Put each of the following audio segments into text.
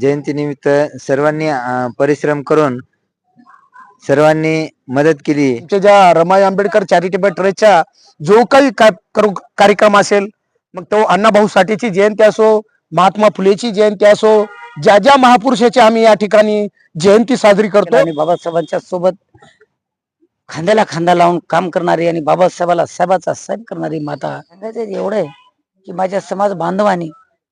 जयंतीनिमित्त सर्वांनी अं, परिश्रम करून सर्वांनी मदत केली. आमच्या ज्या रमाई आंबेडकर चॅरिटेबल ट्रस्टच्या जो काही का- करू- कार्यक्रम असेल मग तो अण्णाभाऊ साठेची जयंती असो महात्मा फुलेची जयंती असो ज्या ज्या महापुरुषाची आम्ही या ठिकाणी जयंती साजरी करतो. आणि बाबासाहेबांच्या सोबत खांद्याला खांदा लावून काम करणारी आणि बाबासाहेबाला साहेबाचा साहेब करणारी माता. सांगायचं एवढं आहे की माझ्या समाज बांधवानी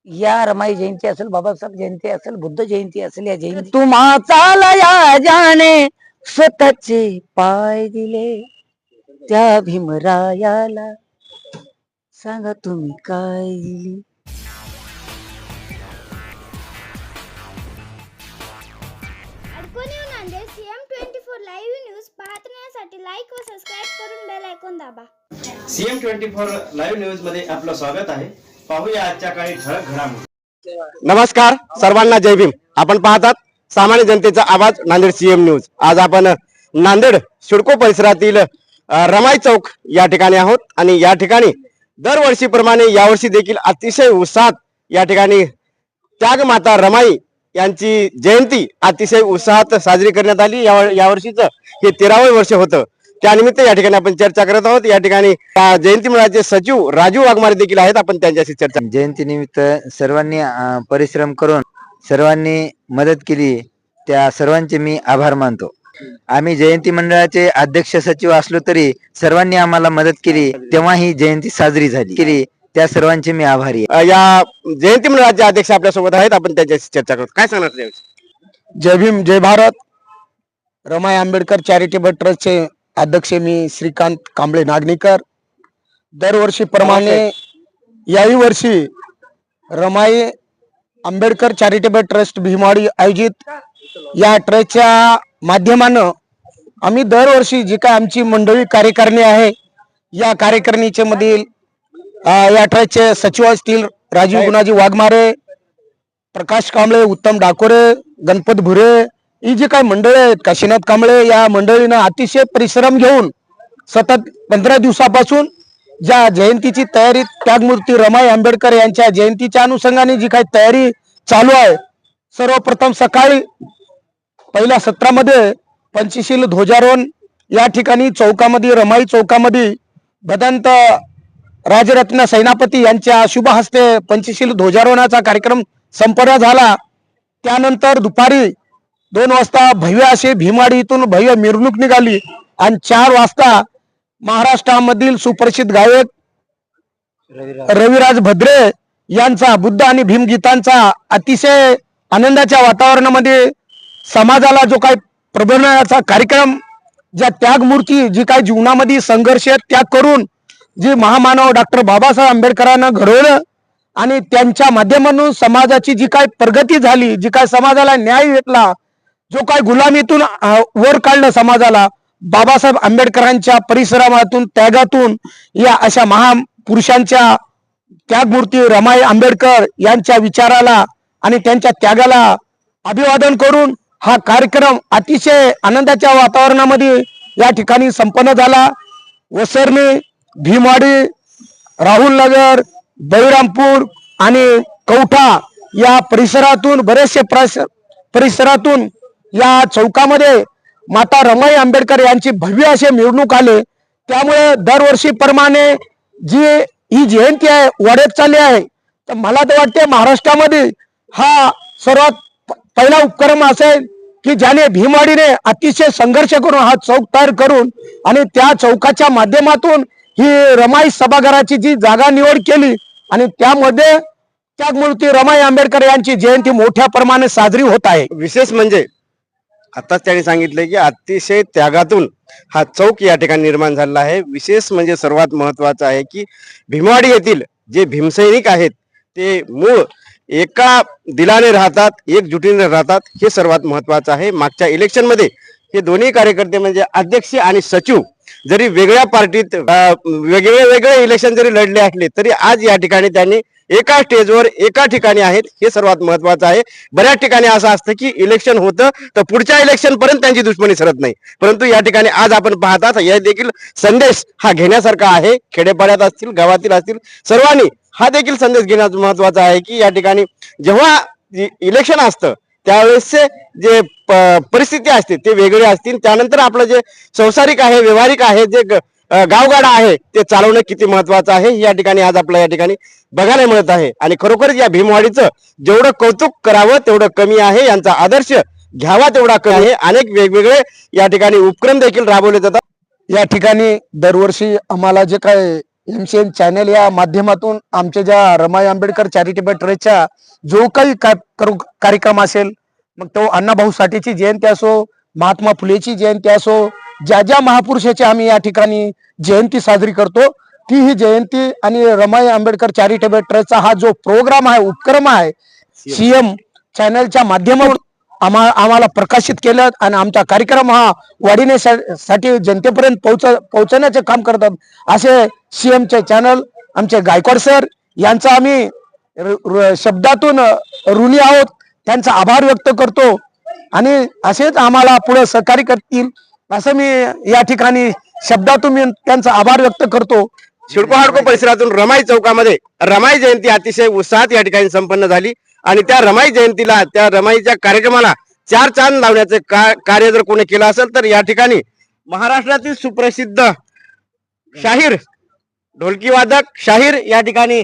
या रमाई जयंती असेल बाबासाहेब जयंती असेल बुद्ध जयंती असेल या जयंती तुम्हा चालया जाणे स्वतःचे पाय दिले. त्या भीमरायाला सांगा तुम्ही काय दिली. अडकून CM twenty four live news पाहत राहण्यासाठी लाईक व सबस्क्राईब करून बेल ऐकून दाबा. सीएम ट्वेंटी फोर लाईव्ह न्यूजमध्ये आपलं स्वागत आहे. पाहूया आजच्या काही ठळक घडामोडी. नमस्कार सर्वांना जय भीम. आपण पाहतात सामान्य जनतेचा आवाज नांदेड सीएम न्यूज आज आपण नांदेड सिडको परिसरातील रमाई चौक या ठिकाणी आहोत आणि या ठिकाणी दरवर्षीप्रमाणे यावर्षी देखील अतिशय उत्साहात या ठिकाणी त्यागमाता रमाई यांची जयंती अतिशय उत्साहात साजरी करण्यात आली. या यावर्षीच हे तेरावे वर्ष होतं. त्यानिमित्त या ठिकाणी आपण चर्चा करत आहोत. या ठिकाणी जयंती मंडळाचे सचिव राजू वाघमारे देखील आहेत. आपण त्यांच्याशी चर्चा जयंतीनिमित्त सर्वांनी अं, परिश्रम करून सर्वांनी मदत केली. त्या सर्वांचे मी आभार मानतो. आम्ही जयंती मंडळाचे अध्यक्ष सचिव असलो तरी सर्वांनी आम्हाला मदत केली. तेव्हा ही जयंती साजरी झाली. केली. त्या सर्वांचे मी आभारी या जयंती मंडळाचे अध्यक्ष आपल्यासोबत आहेत. आपण त्यांच्याशी चर्चा करतो. काय सांगणार? जय भीम जय भारत. रमाई आंबेडकर चॅरिटेबल ट्रस्टचे अध्यक्ष मी श्रीकांत कांबळे नागणीकर. दरवर्षीप्रमाणे याही वर्षी रमाई आंबेडकर चॅरिटेबल ट्रस्ट भीमाडी आयोजित या ट्रस्टच्या माध्यमानं आम्ही दरवर्षी जी काय आमची मंडळी कार्यकारिणी आहे या कार्यकारिणीचे मधील या ट्रस्टचे सचिव असतील राजीव गुणाजी वाघमारे प्रकाश कांबळे उत्तम डाकोरे गणपत भुरे ही जी काही मंडळी आहेत काशीनाथ कांबळे या मंडळीनं अतिशय परिश्रम घेऊन सतत पंधरा दिवसापासून ज्या जयंतीची तयारी त्यागमूर्ती रमाई आंबेडकर यांच्या जयंतीच्या अनुषंगाने जी काही तयारी चालू आहे सर्वप्रथम सकाळी पहिल्या सत्रामध्ये पंचशील ध्वजारोहण या ठिकाणी चौकामध्ये रमाई चौकामध्ये भदंत राजरत्न सेनापती यांच्या शुभ हस्ते पंचशील ध्वजारोहणाचा कार्यक्रम संपन्न झाला. त्यानंतर दुपारी दोन वाजता भव्य असे भीमाडी इथून भव्य मिरवणूक निघाली आणि चार वाजता महाराष्ट्रामधील सुप्रसिद्ध गायक रविराज भद्रे यांचा बुद्ध आणि भीमगीतांचा अतिशय आनंदाच्या वातावरणामध्ये समाजाला जो काही प्रबोधनाचा कार्यक्रम ज्या त्यागमूर्ती जी काही जीवनामध्ये संघर्ष त्याग करून जी महामानव डॉक्टर बाबासाहेब आंबेडकरांना घडवलं आणि त्यांच्या माध्यमातून समाजाची जी काय प्रगती झाली जी काय समाजाला न्याय भेटला जो काय गुलामीतून वर काढणं समाजाला बाबासाहेब आंबेडकरांच्या परिसरातून त्यागातून या अशा महापुरुषांच्या त्यागमूर्ती रमाई आंबेडकर यांच्या विचाराला आणि त्यांच्या त्यागाला अभिवादन करून हा कार्यक्रम अतिशय आनंदाच्या वातावरणामध्ये या ठिकाणी संपन्न झाला. वसरणी भीमवाडी राहुल नगर बळीरामपूर आणि कवठा या परिसरातून बरेचसे परिसरातून या चौकामध्ये माता रमाई आंबेडकर यांची भव्य असे मिरवणूक आले. त्यामुळे दरवर्षीप्रमाणे जी ही जयंती आहे वाढत चालली आहे तर मला तर वाटते महाराष्ट्रामध्ये हा सर्वात पहिला उपक्रम असेल की ज्याने भीमवाडीने अतिशय संघर्ष करून हा चौक तयार करून आणि त्या चौकाच्या माध्यमातून ही रमाई सभागृहाची जी जागा निवड केली आणि त्यामध्ये त्यागमूर्ती रमाई आंबेडकर यांची जयंती मोठ्या प्रमाणे साजरी होत आहे. विशेष म्हणजे आताच त्यांनी सांगितलं की अतिशय त्यागातून हा चौक या ठिकाणी निर्माण झालेला आहे. विशेष म्हणजे सर्वात महत्वाचं आहे की भीमवाडी येथील जे भीमसैनिक आहेत ते मूळ एका दिलाने राहतात एकजुटीने राहतात हे सर्वात महत्वाचं आहे. मागच्या इलेक्शनमध्ये हे दोन्ही कार्यकर्ते म्हणजे अध्यक्ष आणि सचिव जरी वेगळ्या पार्टीत वेगळे वेगळे इलेक्शन जरी लढले असले तरी आज या ठिकाणी त्यांनी एका स्टेजवर एका ठिकाणी आहेत हे सर्वात महत्वाचं आहे. बऱ्याच ठिकाणी असं असतं की इलेक्शन होतं तर पुढच्या इलेक्शन पर्यंत त्यांची दुश्मनी सरत नाही. परंतु या ठिकाणी आज आपण पाहतात या देखील संदेश हा घेण्यासारखा आहे. खेडेपाड्यात असतील गावातील असतील सर्वांनी हा देखील संदेश घेण्यास महत्त्वाचा आहे की या ठिकाणी जेव्हा इलेक्शन असतं त्यावेळेसचे जे प- परिस्थिती असते ते वेगळे असतील. त्यानंतर आपलं जे संसारिक आहे व्यवहारिक आहे जे ग- गावगाडा आहे. ते चालवणं किती महत्वाचं आहे या ठिकाणी आज आपल्याला या ठिकाणी बघायला मिळत आहे. आणि खरोखरच या भीमवाडीचं जेवढं कौतुक करावं तेवढं कमी आहे. यांचा आदर्श घ्यावा तेवढा कमी आहे. अनेक वेगवेगळे या ठिकाणी उपक्रम देखील राबवले जातात. या ठिकाणी दरवर्षी आम्हाला जे काय एम सी या माध्यमातून आमच्या ज्या रमाई आंबेडकर चॅरिटेबल ट्रस्टच्या जो काही कार्यक्रम असेल मग तो अण्णाभाऊ साठेची जयंती असो महात्मा फुलेची जयंती असो ज्या ज्या महापुरुषाची आम्ही या ठिकाणी जयंती साजरी करतो ती ही जयंती आणि रमाई आंबेडकर चॅरिटेबल ट्रस्टचा हा जो प्रोग्राम आहे उपक्रम आहे सीएम चॅनलच्या माध्यमातून आम्हा आम्हाला प्रकाशित केलं आणि आमचा कार्यक्रम हा वाढीण्यासाठी जनतेपर्यंत पोहोच पोहोचवण्याचे काम करतात असे सीएमचे चॅनल आमचे गायकवाड सर यांचा आम्ही शब्दातून ऋणी आहोत त्यांचा आभार व्यक्त करतो आणि असेच आम्हाला पुढे सहकार्य करतील. असं मी या ठिकाणी शब्दातून मी त्यांचा आभार व्यक्त करतो. शिडको हाडको परिसरातून रमाई चौकामध्ये रमाई जयंती अतिशय उत्साहात या ठिकाणी संपन्न झाली आणि त्या रमाई जयंतीला त्या रमाईच्या कार्यक्रमाला चार चांद लावण्याचे का- कार्य जर कोणी केलं असेल तर या ठिकाणी महाराष्ट्रातील सुप्रसिद्ध शाहीर ढोलकी वादक शाहीर या ठिकाणी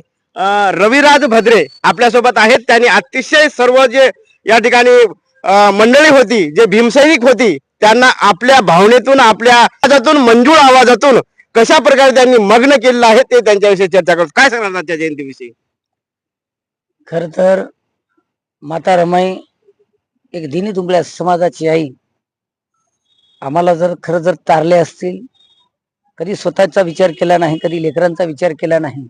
रविराज भद्रे आपल्यासोबत आहेत. त्यांनी अतिशय सर्व जे या ठिकाणी मंडळी होती जे भीमसैनिक होती त्यांना आपल्या भावनेतून आपल्या आवाजातून मंजूळ आवाजातून कशा प्रकारे त्यांनी मग्न केलेलं आहे ते त्यांच्याविषयी चर्चा करतो काय सांगणार त्या जयंतीविषयी? खर तर माता रमाई एक दिनी दुबळ्या समाजाची आई. आम्हाला जर खरं जर तारले असतील कधी स्वतःचा विचार केला नाही कधी लेकरांचा विचार केला नाही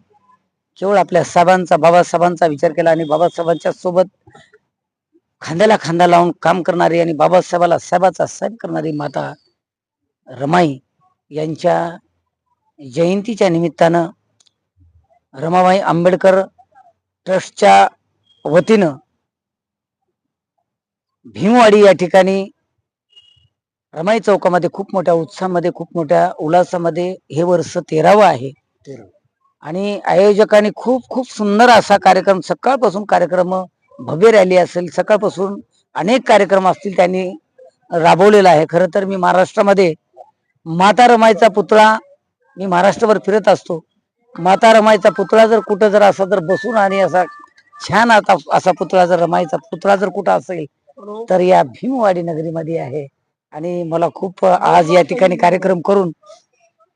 केवळ आपल्या साहेबांचा बाबासाहेबांचा विचार केला आणि बाबासाहेबांच्या सोबत खांद्याला खांदा लावून काम करणारी आणि बाबासाहेबाला साहेबाचा साहेब करणारी माता रमाई यांच्या जयंतीच्या निमित्तानं रमाबाई आंबेडकर ट्रस्टच्या वतीनं भीमवाडी या ठिकाणी रमाई चौकामध्ये खूप मोठ्या उत्साहामध्ये खूप मोठ्या उल्हासामध्ये हे वर्ष तेरावं आहे. आणि आयोजकांनी खूप खूप सुंदर असा कार्यक्रम सकाळपासून कार्यक्रम भव्य रॅली असेल सकाळपासून अनेक कार्यक्रम असतील त्यांनी राबवलेला आहे. खरं तर मी महाराष्ट्रामध्ये माता रमाईचा पुतळा मी महाराष्ट्रभर फिरत असतो. माता रमाईचा पुतळा जर कुठं जर असा जर बसून आणि असा छान आता असा पुतळा जर रमाईचा पुतळा जर कुठं असेल तर या भीमवाडी नगरीमध्ये आहे. आणि मला खूप आज या ठिकाणी कार्यक्रम करून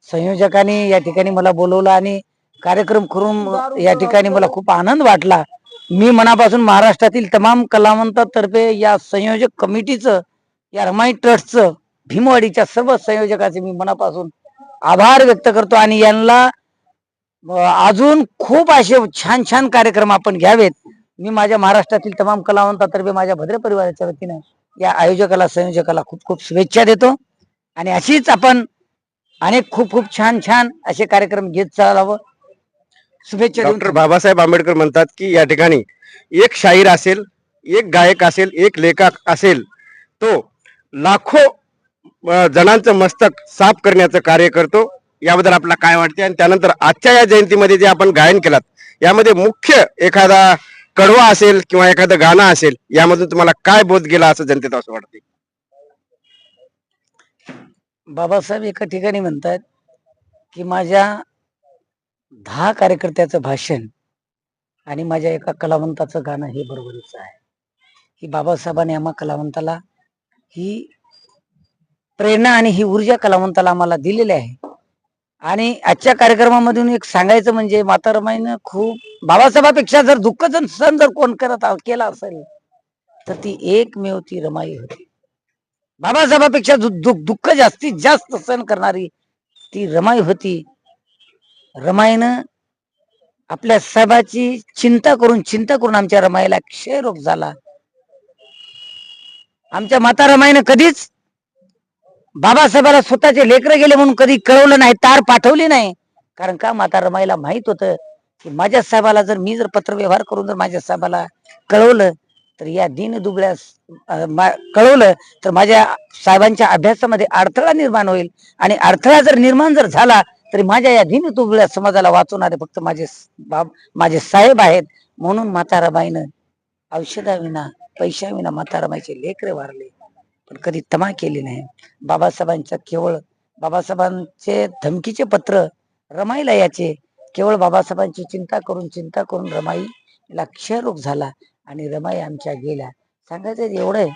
संयोजकांनी या ठिकाणी मला बोलवलं आणि कार्यक्रम करून या ठिकाणी मला खूप आनंद वाटला. मी मनापासून महाराष्ट्रातील तमाम कलावंतातर्फे या संयोजक कमिटीचं या रमाई ट्रस्टचं भीमवाडीच्या सर्व संयोजकाचे मी मनापासून आभार व्यक्त करतो आणि यांना अजून खूप असे छान छान कार्यक्रम आपण घ्यावेत. मी माझ्या महाराष्ट्रातील तमाम कलावंतातर्फे माझ्या भद्र परिवाराच्या वतीनं या आयोजकाला संयोजकाला खूप खूप शुभेच्छा देतो. आणि अशीच आपण अनेक खूप खूप छान छान असे कार्यक्रम घेत चालावं. शुभेच्छा डॉक्टर बाबासाहेब आंबेडकर म्हणतात की या ठिकाणी एक शाहीर असेल एक गायक असेल एक लेखक असेल तो लाखो जणांचं मस्तक साफ करण्याचं कार्य करतो. याबद्दल आपल्याला काय वाटते आणि त्यानंतर आजच्या या जयंतीमध्ये जे आपण गायन केलात यामध्ये मुख्य एखादा कडवा असेल किंवा एखादं गाणं असेल यामधून तुम्हाला काय बोध गेला असं जनतेत असं वाटते बाबासाहेब एका ठिकाणी म्हणतात की माझ्या दहा कार्यकर्त्याचं भाषण आणि माझ्या एका कलावंताचं गाणं हे बरोबरीचं आहे. की बाबासाहेबांनी आम्हा कलावंताला ही प्रेरणा आणि ही ऊर्जा कलावंताला आम्हाला दिलेली आहे. आणि आजच्या कार्यक्रमामधून एक सांगायचं म्हणजे मातारमाईनं खूप बाबासाहेबापेक्षा जर दुःख जर सण जर कोण करत केला असेल तर ती एकमेव ती रमाई होती. बाबासाहेबापेक्षा दु- दुःख जास्तीत जास्त सहन करणारी ती रमाई होती. रमाईनं आपल्या साहेबाची चिंता करून चिंता करून आमच्या रमाईला क्षयरोग झाला. आमच्या माता रमाईनं कधीच बाबासाहेबाला स्वतःचे लेकर गेले म्हणून कधी कळवलं नाही तार पाठवली नाही. कारण का माता रमाईला माहीत होतं की माझ्या साहेबाला जर मी जर पत्र व्यवहार करून जर माझ्या साहेबाला कळवलं तर या दिन दुबळ्यास मा- कळवलं तर माझ्या साहेबांच्या अभ्यासामध्ये अडथळा निर्माण होईल. आणि अडथळा जर निर्माण जर झाला तरी माझ्या या दिन दुबळ्या समाजाला वाचवणारे फक्त माझे बाब माझे साहेब आहेत. म्हणून म्हाताराबाईनं औषधाविना पैशाविना म्हाताराबाईचे लेकरे वारले. पण कधी तमा केली नाही. बाबासाहेबांचं केवळ बाबासाहेबांचे धमकीचे पत्र रमाईला याचे केवळ बाबासाहेबांची चिंता करून चिंता करून रमाईला क्षयरोग झाला आणि रमाई आमच्या गेल्या. सांगायचं एवढं आहे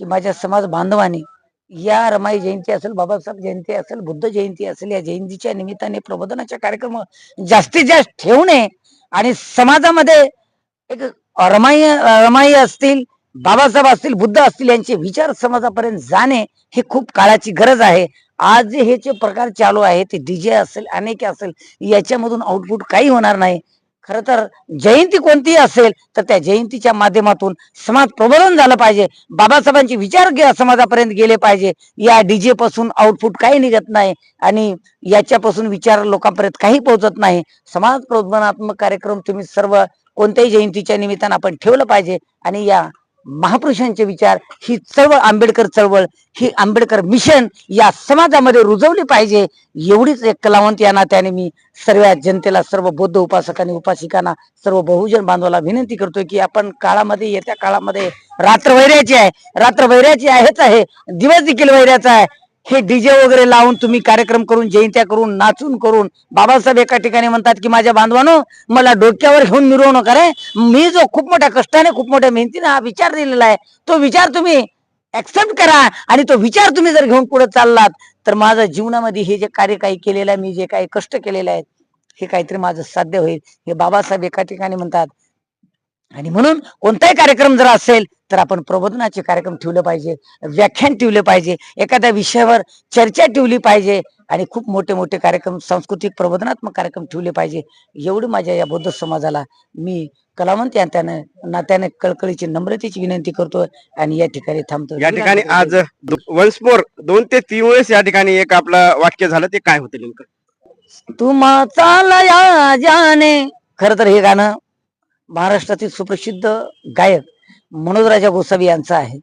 की माझ्या समाज बांधवांनी या रमाई जयंती असेल बाबासाहेब जयंती असेल बुद्ध जयंती असेल या जयंतीच्या निमित्ताने प्रबोधनाच्या कार्यक्रम जास्तीत जास्त ठेवणे आणि समाजामध्ये एक रमाई रमाई असतील बाबासाहेब असतील बुद्ध असतील यांचे विचार समाजापर्यंत जाणे हे खूप काळाची गरज आहे. आज जे हे जे प्रकार चालू आहे ते डीजे असेल अनेक असेल याच्यामधून आउटपुट काही होणार नाही. खर तर जयंती कोणतीही असेल तर त्या जयंतीच्या माध्यमातून समाज प्रबोधन झालं पाहिजे. बाबासाहेबांचे विचार समाजापर्यंत गेले पाहिजे. या डीजे पासून आउटपुट काही निघत नाही आणि याच्यापासून विचार लोकांपर्यंत काही पोहोचत नाही. समाज प्रबोधनात्मक कार्यक्रम तुम्ही सर्व कोणत्याही जयंतीच्या निमित्तानं आपण ठेवलं पाहिजे आणि या महापुरुषांचे विचार ही चळवळ आंबेडकर चळवळ ही आंबेडकर मिशन या समाजामध्ये रुजवली पाहिजे एवढीच एक कलावंत या नात्याने मी सर्व जनतेला सर्व बौद्ध उपासकांनी उपासिकांना सर्व बहुजन बांधवाला विनंती करतोय की आपण काळामध्ये येत्या काळामध्ये रात्र वैर्याची आहे. रात्र वैर्याची आहेच आहे. दिवस देखील वैर्याचा आहे. हे डीजे वगैरे लावून तुम्ही कार्यक्रम करून जयंत्या करून नाचून करून बाबासाहेब एका ठिकाणी म्हणतात की माझ्या बांधवानो मला डोक्यावर घेऊन मिरवू नका रे. मी जो खूप मोठ्या कष्टाने खूप मोठ्या मेहनतीने हा विचार दिलेला आहे तो विचार तुम्ही ऍक्सेप्ट करा आणि तो विचार तुम्ही जर घेऊन पुढे चाललात तर माझ्या जीवनामध्ये हे जे कार्य काही केलेलं आहे मी जे काही कष्ट केलेले आहेत हे काहीतरी माझं साध्य होईल. हे बाबासाहेब एका ठिकाणी म्हणतात आणि म्हणून कोणताही कार्यक्रम जर असेल तर आपण प्रबोधनाचे कार्यक्रम ठेवले पाहिजे व्याख्यान ठेवले पाहिजे एखाद्या विषयावर चर्चा ठेवली पाहिजे आणि खूप मोठे मोठे कार्यक्रम सांस्कृतिक प्रबोधनात्मक कार्यक्रम ठेवले पाहिजे. एवढी माझ्या या बौद्ध समाजाला मी कलावंत या त्याने नात्याने कळकळीची नम्रतेची विनंती करतो आणि या ठिकाणी थांबतो या ठिकाणी आज वन्स मोर दोन ते तीन वेळेस या ठिकाणी एक आपलं वाक्य झालं ते काय होतं नेमकं? तुम्हा चालया जाने. खर तर हे गाणं महाराष्ट्रातील सुप्रसिद्ध गायक मनोजराजा गोसावी यांचं आहे.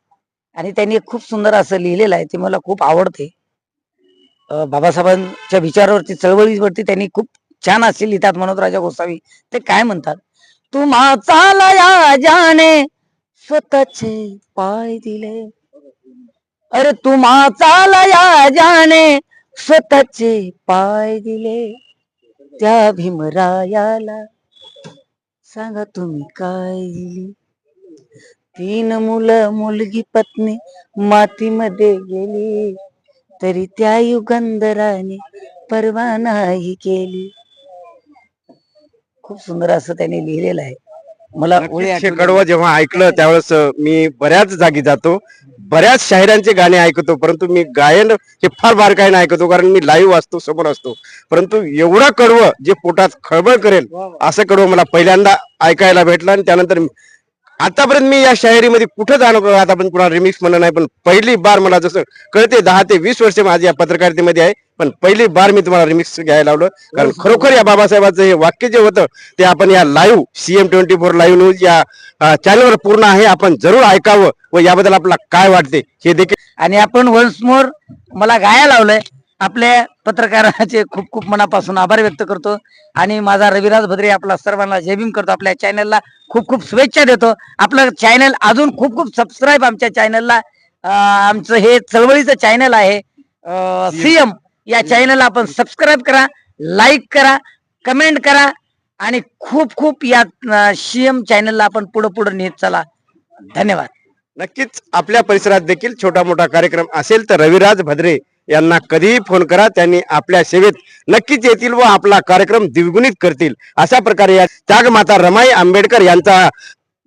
आणि त्यांनी खूप सुंदर असं लिहिलेलं आहे ते मला खूप आवडते. बाबासाहेबांच्या विचारावरती चळवळीवरती त्यांनी खूप छान असे लिहितात मनोजराजा गोसावी. ते काय म्हणतात? तुम्हा चालया जाने स्वतःचे पाय दिले. अरे तुम्हा चालया जाने स्वतःचे पाय दिले. त्या भीमरायाला सांगा तुम्ही काय? तीन मुलं मुलगी पत्नी मातीमध्ये गेली तरी त्या युगंधराने परवा नाही केली. खूप सुंदर असं त्याने लिहिलेलं आहे. मला ओळी नक्कीच आठवली. कडवं जेव्हा ऐकलं त्यावेळेस मी बऱ्याच जागी जातो. बऱ्याच शाहिरांचे गाणे ऐकतो परंतु मी गायन हे फार बारकाईने ऐकतो कारण मी लाईव्ह वाचतो समोर असतो. परंतु एवढं कडवं जे पोटात खळबळ करेल असं कडवं मला पहिल्यांदा ऐकायला भेटलं आणि त्यानंतर आतापर्यंत मी या शायरीमध्ये कुठं जाणं आता पण कुणा रिमिक्स म्हणलं नाही पण पहिली बार मला जसं कळते दहा ते वीस वर्ष माझी या पत्रकारितेमध्ये आहे. पण पहिली बार मी तुम्हाला रिमिक्स घ्यायला लावलं. कारण खरोखर या बाबासाहेबांचं हे वाक्य जे होतं ते आपण या live CM twenty four live news या चॅनलवर पूर्ण आहे. आपण जरूर ऐकावं व याबद्दल आपल्याला काय वाटते हे देखील आणि आपण वन्स मोर मला गाया लावलंय. आपल्या पत्रकाराचे खूप खूप मनापासून आभार व्यक्त करतो. आणि माझा रविराज भद्रे आपला सर्वांना जय भीम करतो. आपल्या चॅनलला खूप खूप शुभेच्छा देतो. आपलं चॅनल अजून खूप खूप सबस्क्राईब आमच्या चॅनलला आमचं हे चळवळीचं चॅनल आहे. सीएम या चॅनलला आपण सबस्क्राईब करा लाईक करा कमेंट करा आणि खूप खूप या सीएम चॅनलला आपण पुढे पुढे नेत चला. धन्यवाद. नक्कीच आपल्या परिसरात देखील छोटा मोठा कार्यक्रम असेल तर रविराज भद्रे यांना कधीही फोन करा. त्यांनी आपल्या सेवेत नक्कीच येतील व आपला कार्यक्रम द्विगुणित करतील. अशा प्रकारे या त्यागमाता रमाई आंबेडकर यांचा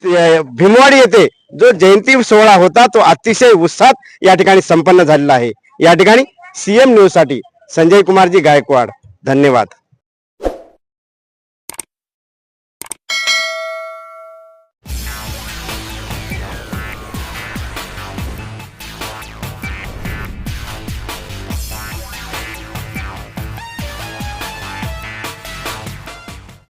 भीमवाडी येथे जो जयंती सोहळा होता तो अतिशय उत्साहात या ठिकाणी संपन्न झालेला आहे. या ठिकाणी सीएम न्यूजसाठी संजय कुमारजी गायकवाड. धन्यवाद.